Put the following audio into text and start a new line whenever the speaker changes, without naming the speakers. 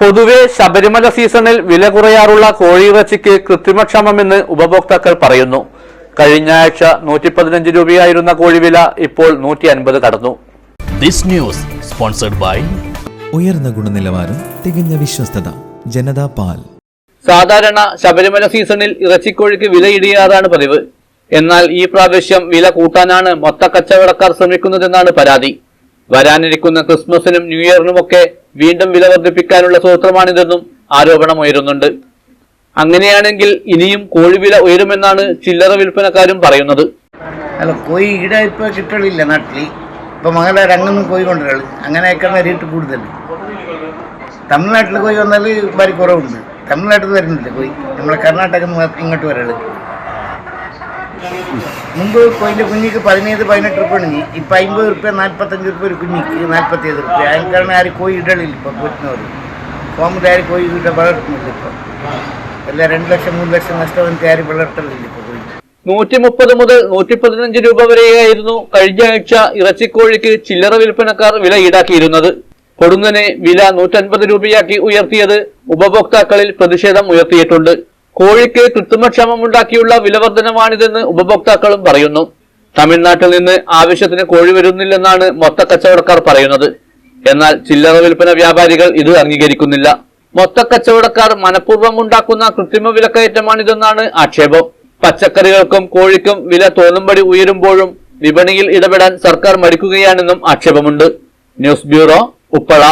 പൊതുവെ ശബരിമല സീസണിൽ വില കുറയാറുള്ള കോഴിയിറച്ചിക്ക് കൃത്രിമക്ഷമമെന്ന് ഉപഭോക്താക്കൾ പറയുന്നു. കഴിഞ്ഞ ആഴ്ച നൂറ്റി പതിനഞ്ച് രൂപയായിരുന്ന കോഴിവില ഇപ്പോൾ നൂറ്റി അൻപത് കടന്നു.
ദിസ് ന്യൂസ് സ്പോൺസർഡ് ബൈ
ഉയർന്ന ഗുണനിലവാരം തികഞ്ഞ വിശ്വസ്തത ജനതാ പാൽ.
സാധാരണ ശബരിമല സീസണിൽ ഇറച്ചിക്കോഴിക്ക് വില ഇടിയാറാണ് പതിവ്. എന്നാൽ ഈ പ്രാവശ്യം വില കൂട്ടാനാണ് മൊത്ത കച്ചവടക്കാർ ശ്രമിക്കുന്നതെന്നാണ് പരാതി. വരാനിരിക്കുന്ന ക്രിസ്മസിനും ന്യൂ ഇയറിനുമൊക്കെ വീണ്ടും വില വർദ്ധിപ്പിക്കാനുള്ള സൂത്രമാണിതെന്നും ആരോപണമുയരുന്നുണ്ട് അങ്ങനെയാണെങ്കിൽ ഇനിയും കോഴിവില ഉയരുമെന്നാണ് ചില്ലറ വിൽപ്പനക്കാരും പറയുന്നത്.
അല്ല കോഴി ഈട ഇപ്പൊ കിട്ടലില്ല നാട്ടിൽ ഇപ്പൊ മകളെ രംഗൊന്നും കോഴി കൊണ്ടുവരൾ അങ്ങനെയൊക്കെയാണ് റേറ്റ് കൂടുതൽ തമിഴ്നാട്ടിൽ കോഴി വന്നാൽ ഭാര്യ കുറവുണ്ട്. തമിഴ്നാട്ടിൽ വരുന്നില്ല കോഴി. നമ്മളെ കർണാടക ഇങ്ങോട്ട് വരൾ. മുമ്പ് കോയിന്റെ കുഞ്ഞിക്ക് പതിനേഴ് പതിനെട്ട് റുപ്യ ഉണ്ടെങ്കിൽ ഇപ്പം അമ്പത് റുപ്യ നാൽപ്പത്തഞ്ച് റുപ്യ ഒരു കുഞ്ഞിക്ക് നാൽപ്പത്തേഴ് റുപ്യ അതിന് കാരണം ആരും കോഴി ഇടലില്ല ഇപ്പം പോറ്റുന്നവർ ഫോമിൽ ആരും കോഴി വീട്ടിൽ വളർത്തുന്നില്ല ഇപ്പം. അല്ല രണ്ട് ലക്ഷം മൂന്ന് ലക്ഷം നഷ്ടം എനിക്ക് ആരും വളർത്തലില്ല ഇപ്പോൾ കോഴി.
നൂറ്റി മുപ്പത് മുതൽ നൂറ്റി പതിനഞ്ച് രൂപ വരെയായിരുന്നു കഴിഞ്ഞ ആഴ്ച ഇറച്ചിക്കോഴിക്ക് ചില്ലറ വിൽപ്പനക്കാർ വില ഈടാക്കിയിരുന്നത്. കൊടുങ്ങനെ വില നൂറ്റൻപത് രൂപയാക്കി ഉയർത്തിയത് ഉപഭോക്താക്കളിൽ പ്രതിഷേധം ഉയർത്തിയിട്ടുണ്ട്. കോഴിക്ക് കൃത്രിമക്ഷമമുണ്ടാക്കിയുള്ള വിലവർധനമാണിതെന്ന് ഉപഭോക്താക്കളും പറയുന്നു. തമിഴ്നാട്ടിൽ നിന്ന് ആവശ്യത്തിന് കോഴി വരുന്നില്ലെന്നാണ് മൊത്ത കച്ചവടക്കാർ പറയുന്നത്. എന്നാൽ ചില്ലറ വിൽപ്പന വ്യാപാരികൾ ഇത് അംഗീകരിക്കുന്നില്ല. മൊത്ത കച്ചവടക്കാർ മനഃപൂർവം ഉണ്ടാക്കുന്ന കൃത്രിമ വിലക്കയറ്റമാണിതെന്നാണ് ആക്ഷേപം. പച്ചക്കറികൾക്കും കോഴിക്കും വില തോന്നുംപടി ഉയരുമ്പോഴും വിപണിയിൽ ഇടപെടാൻ സർക്കാർ മടിക്കുകയാണെന്നും ആക്ഷേപമുണ്ട്. News bureau Uppala.